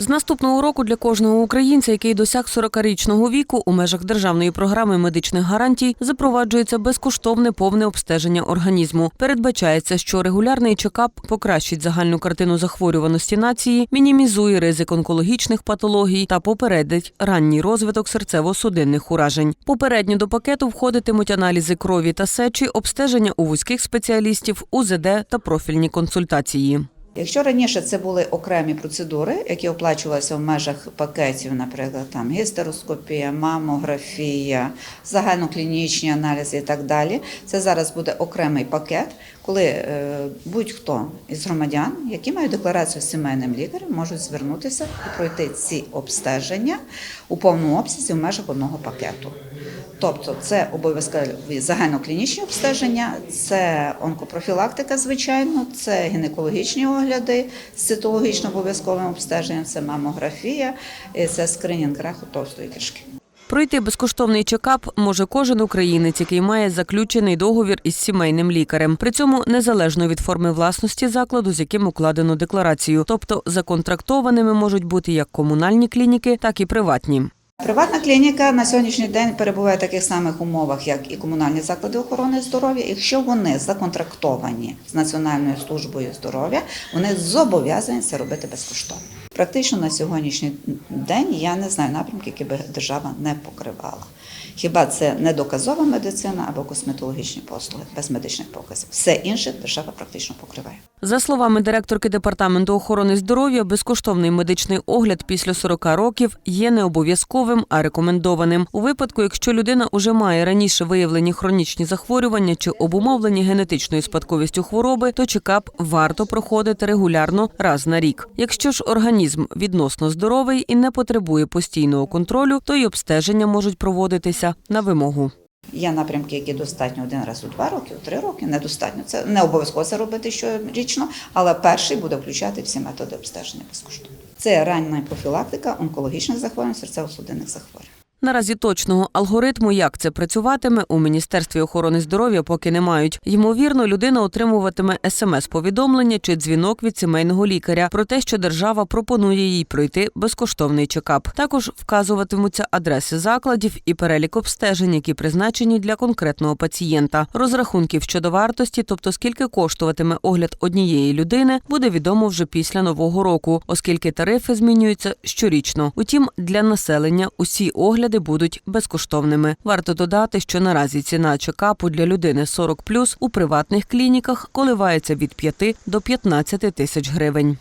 З наступного року для кожного українця, який досяг 40-річного віку, у межах державної програми медичних гарантій запроваджується безкоштовне повне обстеження організму. Передбачається, що регулярний чекап покращить загальну картину захворюваності нації, мінімізує ризик онкологічних патологій та попередить ранній розвиток серцево-судинних уражень. Попередньо до пакету входитимуть аналізи крові та сечі, обстеження у вузьких спеціалістів, УЗД та профільні консультації. Якщо раніше це були окремі процедури, які оплачувалися в межах пакетів, наприклад, там гістероскопія, мамографія, загальноклінічні аналізи і так далі, це зараз буде окремий пакет, коли е, будь-хто із громадян, які мають декларацію з сімейним лікарем, можуть звернутися і пройти ці обстеження у повному обсязі в межах одного пакету. Тобто це обов'язкові загальноклінічні обстеження, це онкопрофілактика, звичайно, це гінекологічні огляди з цитологічно обов'язковим обстеженням, це мамографія, це скринінг раку товстої кишки. Пройти безкоштовний чекап може кожен українець, який має заключений договір із сімейним лікарем. При цьому незалежно від форми власності закладу, з яким укладено декларацію. Тобто законтрактованими можуть бути як комунальні клініки, так і приватні. Приватна клініка на сьогоднішній день перебуває в таких самих умовах, як і комунальні заклади охорони здоров'я. Якщо вони законтрактовані з Національною службою здоров'я, вони зобов'язані це робити безкоштовно. Практично на сьогоднішній день я не знаю напрямки, які би держава не покривала. Хіба це недоказова медицина або косметологічні послуги без медичних показів? Все інше держава практично покриває. За словами директорки департаменту охорони здоров'я, безкоштовний медичний огляд після 40 років є не обов'язковим, а рекомендованим. У випадку, якщо людина уже має раніше виявлені хронічні захворювання чи обумовлені генетичною спадковістю хвороби, то чекап варто проходити регулярно раз на рік. Якщо ж організм відносно здоровий і не потребує постійного контролю, то й обстеження можуть проводитися на вимогу. Є напрямки, які достатньо один раз у два роки, у три роки. Недостатньо. Це не обов'язково це робити щорічно, але перший буде включати всі методи обстеження безкоштовно. Це ранна профілактика онкологічних захворювань, серцево-судинних захворювань. Наразі точного алгоритму, як це працюватиме, у міністерстві охорони здоров'я поки не мають. Ймовірно, людина отримуватиме смс-повідомлення чи дзвінок від сімейного лікаря про те, що держава пропонує їй пройти безкоштовний чекап. Також вказуватимуться адреси закладів і перелік обстежень, які призначені для конкретного пацієнта. Розрахунків щодо вартості, тобто скільки коштуватиме огляд однієї людини, буде відомо вже після нового року, оскільки тарифи змінюються щорічно. Утім, для населення усі огляди будуть безкоштовними. Варто додати, що наразі ціна чекапу для людини 40+, у приватних клініках коливається від 5 до 15 тисяч гривень.